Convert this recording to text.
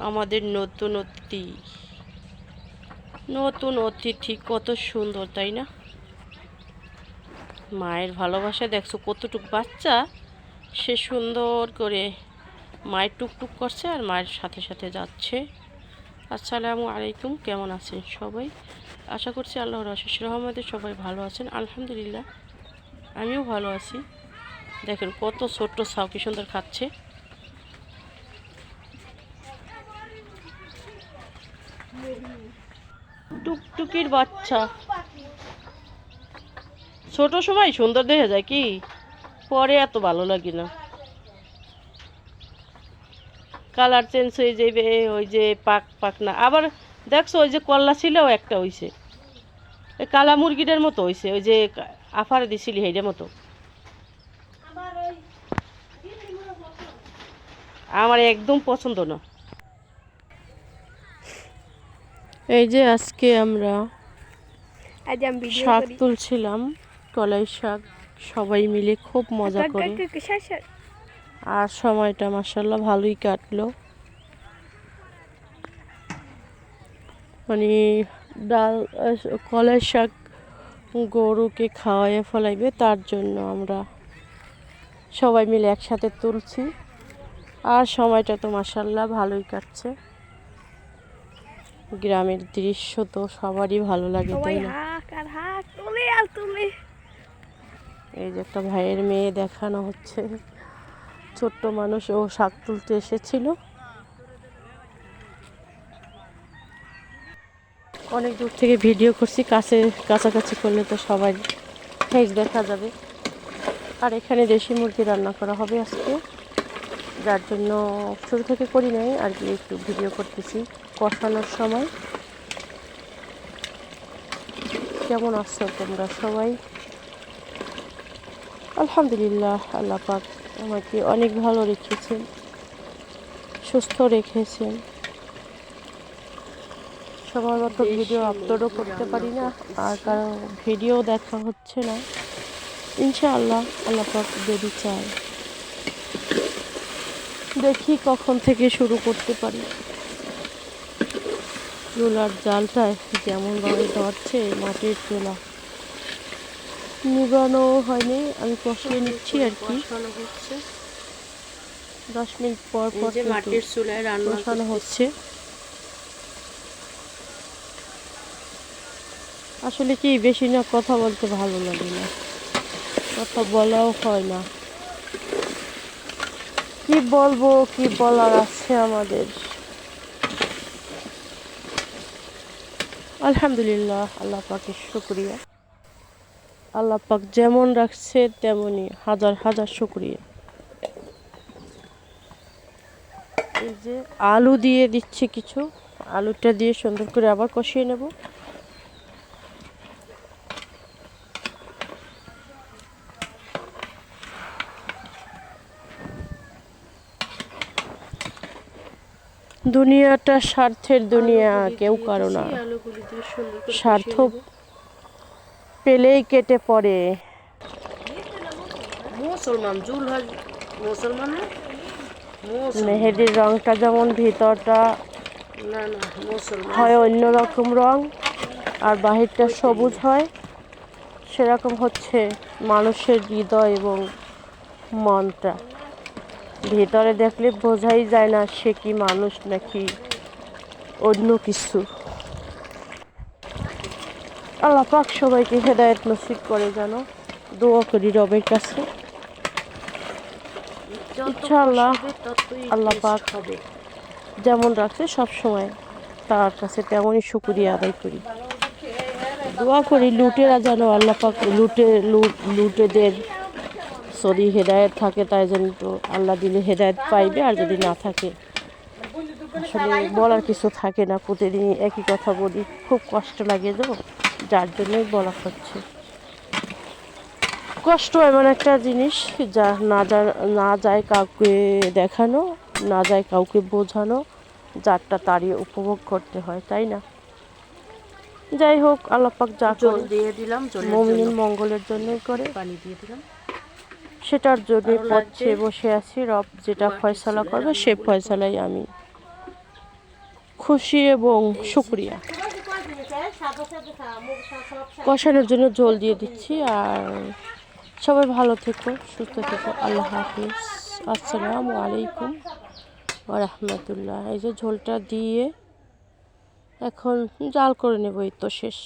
আমাদের নতুন অতিথি নতুন অতিথি কত সুন্দর, তাই না? মায়ের ভালোবাসা দেখছ, কতটুক বাচ্চা, সে সুন্দর করে মায়ের টুকটুক করছে আর মায়ের সাথে সাথে যাচ্ছে। আসসালামু আলাইকুম, কেমন আছেন সবাই? আশা করছি আল্লাহর আশিস রহমতে সবাই ভালো আছেন। আলহামদুলিল্লাহ, আমিও ভালো আছি। দেখেন কত ছোট্ট সাউ কি সুন্দর খাচ্ছে। টুকটুকির বাচ্চা। ছোট সময় সুন্দর দেখা যায় কি? পরে এত ভালো লাগে না। কালার চেঞ্জ হয়ে যাবে ওই যে পাক পাক না। আবার দেখছ, ওই যে কল্লা ছিল একটা হইছে। ওই কালা মুরগিটার মতো হইছে, ওই যে আফার দিছিলি হেডের মতো। আমার একদম পছন্দ না। এই যে আজকে আমরা আজ আমি ভিডিও শাক তুলছিলাম কলাই শাক সবাই মিলে খুব মজা করে। আর সময়টা মাসাল্লাহ ভালোই কাটলো। মানে ডাল কলাই শাক গরুকে খাওয়াইয়ে ফলাইবে তার জন্য আমরা সবাই মিলে একসাথে তুলছি। আর সময়টা তো মাসাল্লাহ ভালোই কাটছে। গ্রামের দৃশ্য তো সবারই ভালো লাগে তাই না? এই যে একটা ভাইয়ের মেয়ে দেখানো হচ্ছে। ছোট্ট মানুষ ও শাক তুলতে এসেছিল। অনেক দূর থেকে ভিডিও করছি কাছে কাছাকাছি করলে তো সবাই ফেস দেখা যাবে। আর এখানে দেশি মুরগি রান্না করা হবে আজকে। যার জন্য শুরু থেকে করি নাই, আর কি একটু ভিডিও করতেছি, কষানোর সময়। কেমন আছো তোমরা সবাই? আলহামদুলিল্লাহ, আল্লাহ পাক আমাকে অনেক ভালো রেখেছেন, সুস্থ রেখেছেন। সময় মতো ভিডিও আপলোডও করতে পারি না, আর কারও ভিডিও দেখা হচ্ছে না। ইনশাআল্লাহ, আল্লাহ পাক যদি চায়। দেখি কখন থেকে শুরু করতে পারি। চুলার জালটায় যেমনভাবে ধরছে মাটির চুলা। নিবানো হয়নি আমি কষিয়ে নিচ্ছি আর কি। হচ্ছে। দশ মিনিট পর পর মাটির চুলায় রান্না হচ্ছে। আসলে কি বেশি না কথা বলতে ভালো লাগে না। কথা বলাও হয় না। কি বলব, কি বলার আছে আমাদের? আলহামদুলিল্লাহ, আল্লাহ পাকের শুক্রিয়া। আল্লাহ পাক যেমন রাখছে তেমনই হাজার হাজার শুক্রিয়া। এই যে আলু দিয়ে দিচ্ছে কিছু, আলুটা দিয়ে সুন্দর করে আবার কষিয়ে নেব। দুনিয়াটা স্বার্থের দুনিয়া কেউ কারও না। স্বার্থ পেলেই কেটে পড়ে। মুসলমান জুল মুসলমান মেহেদির রংটা যেমন ভিতরটা হয় অন্য রকম রং আর বাহিরটা সবুজ হয় সেরকম হচ্ছে মানুষের হৃদয় এবং মনটা। ভিতরে দেখলে বোঝাই যায় না সে কি মানুষ নাকি অন্য কিছু। আল্লাহ পাক সবাইকে হেদায়েত নসিব করে যেন দোয়া করি রবের কাছে। ইনশাআল্লাহ আল্লাহ পাক হবে। যেমন রাখছে সব সময় তার কাছে তেমনই শুকুরিয়া আদায় করি। দোয়া করি লুটেরা যেন আল্লাহ পাক লুটে লুট লুটেদের সরি হেদায়েত থাকে তাই যেন তো আল্লাহ দিলে হেদায়েত পাইবে আর যদি না থাকে আসলে বলার কিছু থাকে না প্রতিদিন একই কথা বলি খুব কষ্ট লাগে তো যার জন্যই বলা হচ্ছে। কষ্ট এমন একটা জিনিস যা না যা- না যায় কাউকে দেখানো না যায় কাউকে বোঝানো যারটা তারই উপভোগ করতে হয় তাই না? যাই হোক আল্লাপাক যা জল দিয়ে দিলাম মঙ্গলের জন্যই করে। পানি দিয়ে দিলাম। সেটার জন্য পথে বসে আছি রব যেটা ফয়সালা করবে সে ফয়সালাই আমি। খুশি এবং শুক্রিয়া। কষানোর জন্য জল দিয়ে দিচ্ছি আর সবাই ভালো থেকো সুস্থ থেকো। আল্লাহ হাফিজ। আসসালামু আলাইকুম রহমতুল্লাহ এই যে ঝোলটা দিয়ে এখন জাল করে নেব এই তো শেষ।